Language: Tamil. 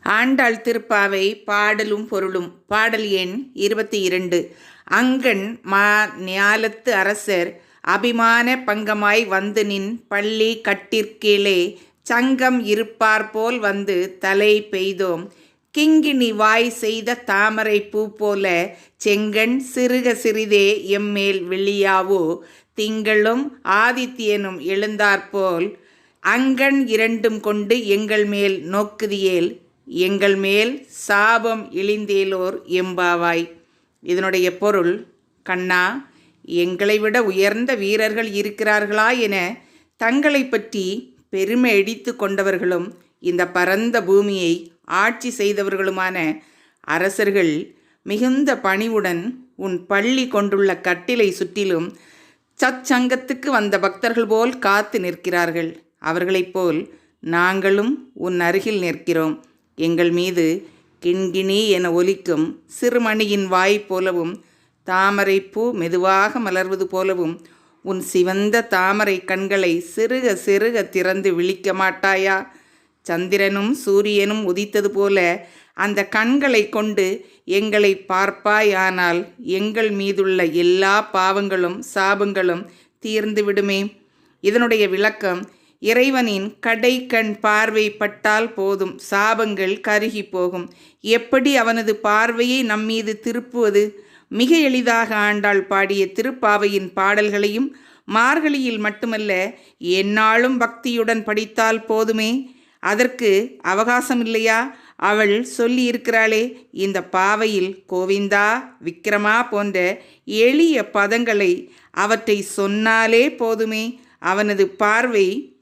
ஆண்டாள் திருப்பாவை பாடலும் பொருளும். பாடல் எண் இருபத்தி இரண்டு. அங்கன் மா ஞாலத்து அரசர் அபிமான பங்கமாய் வந்து நின் பள்ளி கட்டிற்கீழே சங்கம் இருப்பார் போல் வந்து தலை பெய்தோம். கிங்கினி வாய் செய்த தாமரை பூ போல செங்கண் சிறுக சிறிதே எம்மேல் வெளியாவோ திங்களும் ஆதித்யனும் எழுந்தாற்போல் அங்கன் இரண்டும் கொண்டு எங்கள் மேல் நோக்குதியேல் எங்கள் மேல் சாபம் இழிந்தேலோர் எம்பாவாய். இதனுடைய பொருள் கண்ணா எங்களை விட உயர்ந்த வீரர்கள் இருக்கிறார்களா என தங்களை பற்றி பெருமை அடித்து கொண்டவர்களும் இந்த பரந்த பூமியை ஆட்சி செய்தவர்களுமான அரசர்கள் மிகுந்த பணிவுடன் உன் பள்ளி கொண்டுள்ள கட்டிலை சுற்றிலும் சச்சங்கத்துக்கு வந்த பக்தர்கள் போல் காத்து நிற்கிறார்கள். அவர்களைப் போல் நாங்களும் உன் அருகில் நிற்கிறோம். எங்கள் மீது கிண்கிணி என ஒலிக்கும் சிறுமணியின் வாய் போலவும் தாமரை பூ மெதுவாக மலர்வது போலவும் உன் சிவந்த தாமரை கண்களை சிறுக சிறுக திறந்து விழிக்க மாட்டாயா? சந்திரனும் சூரியனும் உதித்தது போல அந்த கண்களை கொண்டு எங்களை பார்ப்பாயானால் எங்கள் மீதுள்ள எல்லா பாவங்களும் சாபங்களும் தீர்ந்து விடுமே. இதனுடைய விளக்கம் இறைவனின் கடை கண் பார்வை பட்டால் போதும் சாபங்கள் கருகி போகும். எப்படி அவனது பார்வையை நம்மீது திருப்புவது? மிக எளிதாக ஆண்டாள் பாடிய திருப்பாவையின் பாடல்களையும் மார்கழியில் மட்டுமல்ல எந்நாளும் பக்தியுடன் படித்தால் போதுமே? அதற்கு அவகாசம் இல்லையா அவள் சொல்லி இருக்கிறாளே இந்த பாவையில் கோவிந்தா விக்ரமா போன்ற எளிய பதங்களை அவற்றை சொன்னாலே போதுமே? அவனது பார்வை